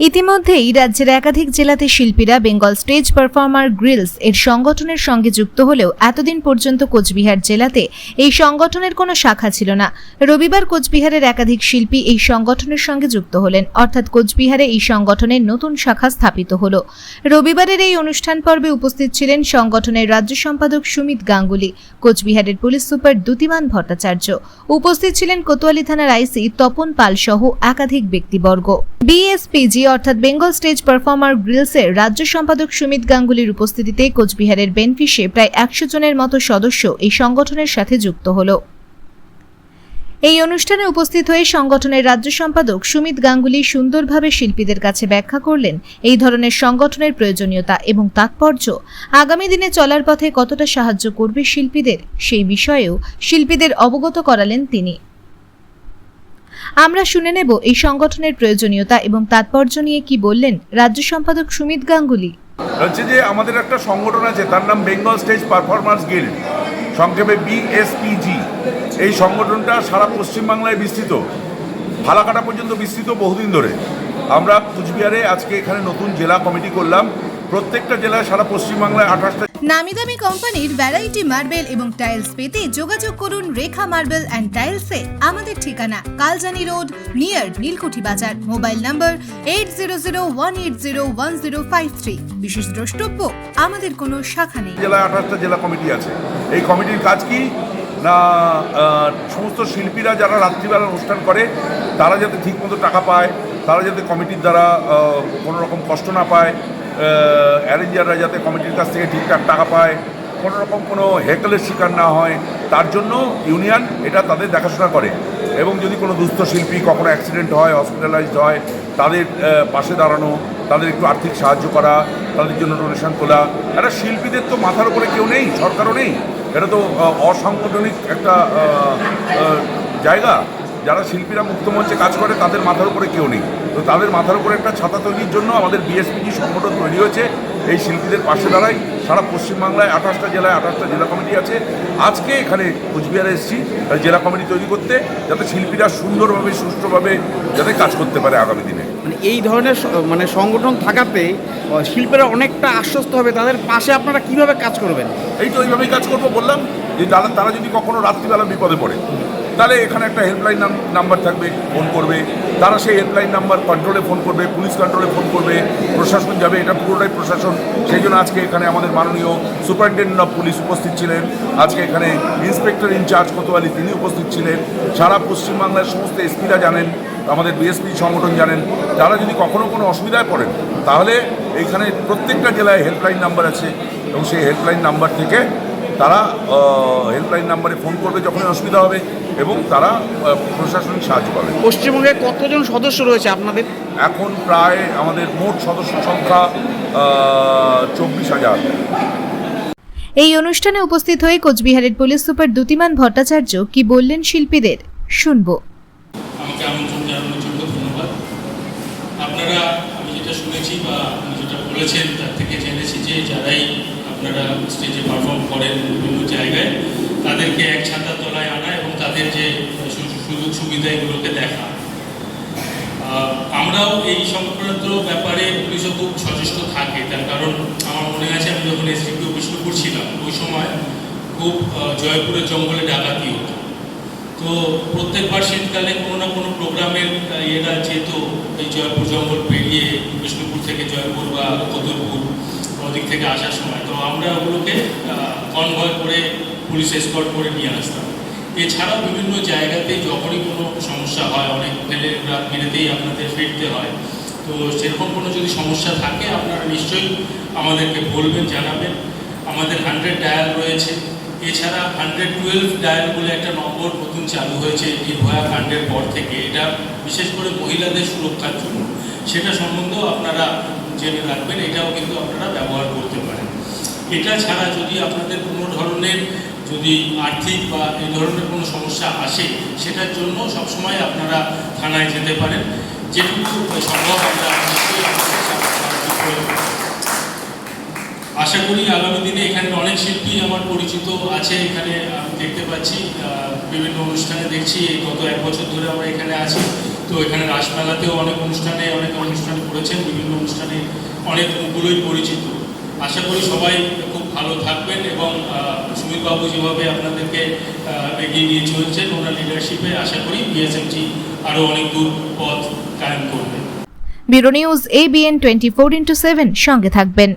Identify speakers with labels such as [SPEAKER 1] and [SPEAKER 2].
[SPEAKER 1] ইতিমধ্যেই রাজ্যের একাধিক জেলাতে শিল্পীরা বেঙ্গল স্টেজ পারফর্মার গ্রিলস এর সংগঠনের সঙ্গে যুক্ত হলেও এতদিন পর্যন্ত কোচবিহার জেলাতে এই সংগঠনের কোনো শাখা ছিল না। রবিবার কোচবিহারের একাধিক শিল্পী এই সংগঠনের সঙ্গে যুক্ত হলেন। অর্থাৎ কোচবিহারে এই সংগঠনের নতুন শাখা স্থাপিত হল। রবিবারের এই অনুষ্ঠান পর্বে উপস্থিত ছিলেন সংগঠনের রাজ্য সম্পাদক সুমিত গাঙ্গুলি, কোচবিহারের পুলিশ সুপার দ্যুতিমান ভট্টাচার্য। উপস্থিত ছিলেন কোতোয়ালি থানার আইসি তপন পাল সহ একাধিক ব্যক্তিবর্গ। বিএসপিজি অর্থাৎ বেঙ্গল স্টেজ পারফর্মার গ্রিলসের রাজ্য সম্পাদক সুমিত গাঙ্গুলির উপস্থিতিতে কোচবিহারের বেনফিশে প্রায় একশো জনের মতো সদস্য এই সংগঠনের সাথে যুক্ত হল। এই অনুষ্ঠানে উপস্থিত হয়ে সংগঠনের রাজ্য সম্পাদক সুমিত গাঙ্গুলি সুন্দরভাবে শিল্পীদের কাছে ব্যাখ্যা করলেন এই ধরনের সংগঠনের প্রয়োজনীয়তা এবং তাৎপর্য, আগামী দিনে চলার পথে কতটা সাহায্য করবে শিল্পীদের সেই বিষয়েও শিল্পীদের অবগত করালেন তিনি। আমরা শুনে নেব এই সংগঠনের প্রয়োজনীয়তা এবং তাৎপর্য নিয়ে কি বললেন রাজ্য সম্পাদক সুমিত গাঙ্গুলি।
[SPEAKER 2] হচ্ছে যে আমাদের একটা সংগঠন আছে, তার নাম বেঙ্গল স্টেজ পারফরমার্স গিল্ড সংক্ষেপে বিএসপিজি এই সংগঠনটা সারা পশ্চিমবাংলায় বিস্তৃত। ফালাকাটা পর্যন্ত বিস্তৃত বহুদিন ধরে। আমরা কুচবিহারে আজকে এখানে নতুন জেলা কমিটি করলাম। প্রত্যেকটা জেলায় সারা পশ্চিমবাংলায় আঠাশটা
[SPEAKER 1] নামি দামি কোম্পানির ভ্যারাইটি মার্বেল এবং টাইলস পেতে যোগাযোগ করুন রেখা মার্বেল অ্যান্ড টাইলসে আমাদের ঠিকানা Kaljani road near Nilkuthi Bazar. Mobile number eight zero zero one eight zero one zero five three বিশেষ দ্রষ্টব্য আমাদের কোনো শাখা নেই।
[SPEAKER 2] জেলায় আঠাশটা জেলা কমিটি আছে। এই কমিটির কাজ কি? না সমস্ত শিল্পীরা যারা রাত্রিবেলা অনুষ্ঠান করে তারা যাতে ঠিকমতো টাকা পায় তারা যাতে কমিটির দ্বারা কোনো রকম কষ্ট না পায় অ্যারেঞ্জাররা যাতে কমিটির কাছ থেকে ঠিকঠাক টাকা পায় কোনো রকম কোনো হেকলের শিকার না হয়, তার জন্য ইউনিয়ন এটা তাদের দেখাশোনা করে। এবং যদি কোনো দুস্থ শিল্পী কখনো অ্যাক্সিডেন্ট হয়, হসপিটালাইজড হয়, তাদের পাশে দাঁড়ানো, তাদের একটু আর্থিক সাহায্য করা, তাদের জন্য ডোনেশন তোলা একটা শিল্পীদের তো মাথার উপরে কেউ নেই, সরকারও নেই। এটা তো অসাংগঠনিক একটা জায়গা। যারা শিল্পীরা মুক্তমঞ্চে কাজ করে তাদের মাথার উপরে কেউ নেই। তো তাদের মাথার উপরে একটা ছাতা তৈরির জন্য আমাদের বিএসপিজি সংগঠন তৈরি হয়েছে। এই শিল্পীদের পাশে দাঁড়াই। সারা পশ্চিমবাংলায় আঠাশটা জেলায় আঠাশটা জেলা কমিটি আছে। আজকে এখানে কোচবিহারে এসেছি জেলা কমিটি তৈরি করতে যাতে শিল্পীরা সুন্দরভাবে সুষ্ঠুভাবে যাতে কাজ করতে পারে আগামী দিনে।
[SPEAKER 3] মানে এই ধরনের মানে সংগঠন থাকাতে শিল্পীরা অনেকটা আশ্বস্ত হবে। তাদের পাশে আপনারা কীভাবে কাজ করবেন?
[SPEAKER 2] এই তো এইভাবেই কাজ করব বললাম যে তারা তারা যদি কখনো রাত্রিবেলা বিপদে পড়ে তাহলে এখানে একটা হেল্পলাইন নাম্বার থাকবে ফোন করবে। তারা সেই হেল্পলাইন নাম্বার কন্ট্রোলে ফোন করবে পুলিশ কন্ট্রোলে ফোন করবে, প্রশাসন যাবে, এটা পুরোটাই প্রশাসন। সেই জন্য আজকে এখানে আমাদের মাননীয় সুপারিনটেন্ডেন্ট অফ পুলিশ উপস্থিত ছিলেন। আজকে এখানে ইন্সপেক্টর ইনচার্জ কোতোয়ালি, তিনি উপস্থিত ছিলেন। সারা পশ্চিমবাংলার সমস্ত এসপিরা জানেন, আমাদের বিএসপি সংগঠন জানেন। তারা যদি কখনো কোনো অসুবিধায় পড়েন, তাহলে এইখানে প্রত্যেকটা জেলায় হেল্পলাইন নাম্বার আছে এবং সেই হেল্পলাইন নাম্বার থেকে তারা হেল্পলাইন নাম্বারে ফোন করবে যখনই অসুবিধা হবে এবং তারা প্রশাসনিক সাহায্য পাবে।
[SPEAKER 3] পশ্চিমবঙ্গে কতজন সদস্য রয়েছে আপনাদের?
[SPEAKER 2] এখন প্রায় আমাদের মোট সদস্য সংখ্যা চব্বিশ হাজার।
[SPEAKER 1] এই অনুষ্ঠানে উপস্থিত হয়ে কোচবিহারের পুলিশ সুপার দ্যুতিমান ভট্টাচার্য কি বললেন শিল্পীদের শুনব।
[SPEAKER 4] আমাকে আমন্ত্রণ জানানোর জন্য ধন্যবাদ। আপনারা আমি যেটা শুনেছি বা আপনি যেটা বলেছেন তার থেকে জেনেছি যে যারাই আপনারা স্টেজে পারফর্ম করেন বিভিন্ন জায়গায়, তাদেরকে এক ছাতার তলায় আনা এবং তাদের যে সুযোগ সুবিধা এগুলোকে দেখা আমরাও এই সংক্রান্ত ব্যাপারে পুলিশও খুব সচেষ্ট থাকে, তার কারণ আমার মনে আছে আমি যখন এসডিপিও বিষ্ণুপুর ছিলাম ওই সময় খুব জয়পুরের জঙ্গলে ডাকাতি হতো। তো প্রত্যেকবার শীতকালে কোনো না কোনো প্রোগ্রামের ইয়েরা যেত, এই জয়পুর জঙ্গল পেরিয়ে বিষ্ণুপুর থেকে জয়পুর বা কদরপুর ওদিক থেকে আসার সময়। তো আমরা ওগুলোকে কনভয় করে পুলিশ এসকর্ট করে নিয়ে আসতাম। এছাড়াও বিভিন্ন জায়গাতে যখনই কোনো সমস্যা হয়, অনেক ফেলে রাত বিরেতেই আপনাদের ফিরতে হয়। তো সেরকম কোনো যদি সমস্যা থাকে, আপনারা নিশ্চয়ই আমাদেরকে বলবেন, জানাবেন। আমাদের হান্ড্রেড ডায়াল রয়েছে। এছাড়া হান্ড্রেড টুয়েলভ ডায়াল বলে একটা নম্বর নতুন চালু হয়েছে নির্ভয়া কাণ্ডের পর থেকে। এটা বিশেষ করে মহিলাদের সুরক্ষার জন্য। সেটা সম্বন্ধেও আপনারা জেনে রাখবেন, এটাও কিন্তু আপনারা ব্যবহার করতে পারেন। এটা ছাড়া যদি আপনাদের কোনো ধরনের যদি আর্থিক বা এই ধরনের কোনো সমস্যা আসে, সেটার জন্য সবসময় আপনারা থানায় যেতে পারেন। যেটুকু সম্ভব আমরা। আশা করি আগামী দিনে এখানে অনেক শিল্পী আমার পরিচিত আছে, এখানে আমি দেখতে পাচ্ছি বিভিন্ন অনুষ্ঠানে দেখছি গত এক বছর ধরে আমরা এখানে আছি। তো এখানে রাসমেলাতেও অনেক অনুষ্ঠানে, অনেক অনুষ্ঠান করেছেন, বিভিন্ন অনুষ্ঠানে অনেক মুখগুলোই পরিচিত। আশা করি সবাই খুব ভালো থাকবেন এবং সুমিতবাবু যেভাবে আপনাদেরকে এগিয়ে নিয়ে চলছেন ওনার লিডারশিপে আশা করি বিএসএমজি আরও অনেক দূর পথ কায়েম করবে।
[SPEAKER 1] Bureau news ABN twenty four into seven সঙ্গে থাকবেন।